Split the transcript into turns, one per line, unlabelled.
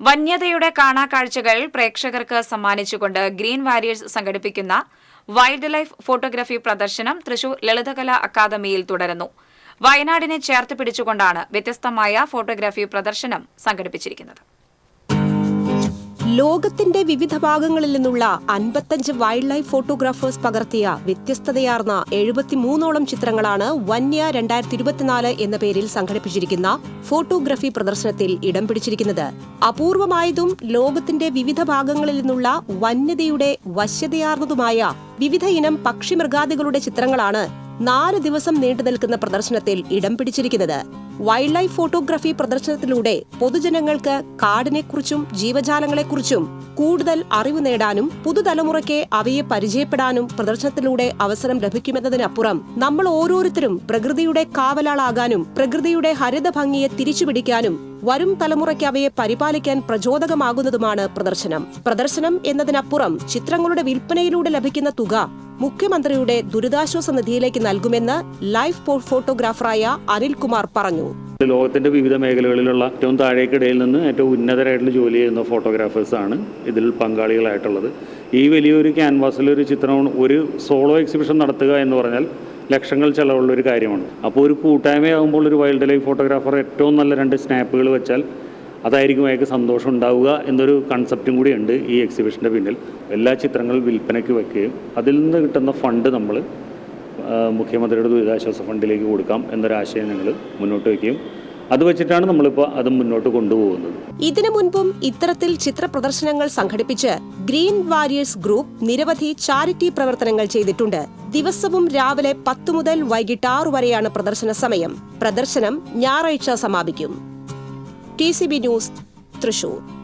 വന്യതയുടെ കാണാക്കാഴ്ചകൾ പ്രേക്ഷകർക്ക് സമ്മാനിച്ചുകൊണ്ട് ഗ്രീൻ വാരിയേഴ്സ് സംഘടിപ്പിക്കുന്ന വൈൽഡ് ലൈഫ് ഫോട്ടോഗ്രാഫി പ്രദർശനം തൃശൂർ ലളിതകലാ അക്കാദമിയിൽ തുടരുന്നു. വയനാടിനെ ചേർത്ത് പിടിച്ചുകൊണ്ടാണ് വ്യത്യസ്തമായ ഫോട്ടോഗ്രാഫി പ്രദർശനം സംഘടിപ്പിച്ചിരിക്കുന്നത്.
ലോകത്തിന്റെ വിവിധ ഭാഗങ്ങളിൽ നിന്നുള്ള അൻപത്തഞ്ച് വൈൽഡ് ലൈഫ് ഫോട്ടോഗ്രാഫേഴ്സ് പകർത്തിയ വ്യത്യസ്തതയാർന്ന എഴുപത്തിമൂന്നോളം ചിത്രങ്ങളാണ് വന്യ രണ്ടായിരത്തി ഇരുപത്തിനാല് എന്ന പേരിൽ സംഘടിപ്പിച്ചിരിക്കുന്ന ഫോട്ടോഗ്രാഫി പ്രദർശനത്തിൽ ഇടം പിടിച്ചിരിക്കുന്നത്. അപൂർവമായതും ലോകത്തിന്റെ വിവിധ ഭാഗങ്ങളിൽ നിന്നുള്ള വന്യതയുടെ വശ്യതയാർന്നതുമായ വിവിധ ഇനം പക്ഷിമൃഗാദികളുടെ ചിത്രങ്ങളാണ് നാല് ദിവസം നീണ്ടു നിൽക്കുന്ന പ്രദർശനത്തിൽ ഇടം പിടിച്ചിരിക്കുന്നത് വൈൽഡ് ലൈഫ് ഫോട്ടോഗ്രാഫി പ്രദർശനത്തിലൂടെ പൊതുജനങ്ങൾക്ക് കാടിനെക്കുറിച്ചും ജീവജാലങ്ങളെക്കുറിച്ചും കൂടുതൽ അറിവ് നേടാനും പുതുതലമുറയ്ക്ക് അവയെ പരിചയപ്പെടാനും പ്രദർശനത്തിലൂടെ അവസരം ലഭിക്കുമെന്നതിനപ്പുറം നമ്മൾ ഓരോരുത്തരും പ്രകൃതിയുടെ കാവലാളാകാനും പ്രകൃതിയുടെ ഹരിത ഭംഗിയെ തിരിച്ചുപിടിക്കാനും വരും തലമുറയ്ക്ക് അവയെ പരിപാലിക്കാൻ പ്രചോദകമാകുന്നതുമാണ് പ്രദർശനം. പ്രദർശനം എന്നതിനപ്പുറം ചിത്രങ്ങളുടെ വിൽപ്പനയിലൂടെ ലഭിക്കുന്ന തുക മുഖ്യമന്ത്രിയുടെ ദുരിതാശ്വാസ നിധിയിലേക്ക് നൽകുമെന്ന് ലൈഫ് ഫോട്ടോഗ്രാഫറായ അനിൽകുമാർ പറഞ്ഞു.
ലോകത്തിന്റെ വിവിധ മേഖലകളിലുള്ള ഏറ്റവും താഴേക്കിടയിൽ നിന്ന് ഏറ്റവും ഉന്നതരായിട്ടുള്ള ജോലി ചെയ്യുന്ന ഫോട്ടോഗ്രാഫേഴ്സാണ് ഇതിൽ പങ്കാളികളായിട്ടുള്ളത്. ഈ വലിയൊരു ക്യാൻവാസിൽ ഒരു ചിത്രം ഒരു സോളോ എക്സിബിഷൻ നടത്തുക എന്ന് പറഞ്ഞാൽ ലക്ഷങ്ങൾ ചെലവുള്ള ഒരു കാര്യമാണ്. അപ്പോൾ ഒരു കൂട്ടായ്മയാകുമ്പോൾ ഒരു വൈൽഡ് ലൈഫ് ഫോട്ടോഗ്രാഫർ ഏറ്റവും നല്ല രണ്ട് സ്നാപ്പുകൾ വെച്ചാൽ അതായിരിക്കും അയാൾക്ക് സന്തോഷം ഉണ്ടാവുക എന്നൊരു കൺസെപ്റ്റും കൂടിയുണ്ട് ഈ എക്സിബിഷന്റെ പിന്നിൽ. എല്ലാ ചിത്രങ്ങളും വിൽപ്പനയ്ക്ക് വെക്കുകയും അതിൽ നിന്ന് കിട്ടുന്ന ഫണ്ട് നമ്മൾ മുഖ്യമന്ത്രിയുടെ ദുരിതാശ്വാസ ഫണ്ടിലേക്ക് കൊടുക്കാം എന്നൊരാശയം ഞങ്ങൾ മുന്നോട്ട് വയ്ക്കുകയും അത് വെച്ചിട്ടാണ് നമ്മളിപ്പോൾ അത് മുന്നോട്ട് കൊണ്ടുപോകുന്നത്.
ഇതിനു മുൻപും ഇത്തരത്തിൽ ചിത്ര പ്രദർശനങ്ങൾ സംഘടിപ്പിച്ച് ഗ്രീൻ വാരിയേഴ്സ് ഗ്രൂപ്പ് നിരവധി ചാരിറ്റി പ്രവർത്തനങ്ങൾ ചെയ്തിട്ടുണ്ട്. ദിവസവും രാവിലെ പത്തു മുതൽ വൈകിട്ട് ആറു വരെയാണ് പ്രദർശന സമയം. പ്രദർശനം ഞായറാഴ്ച സമാപിക്കും. T news Thrissur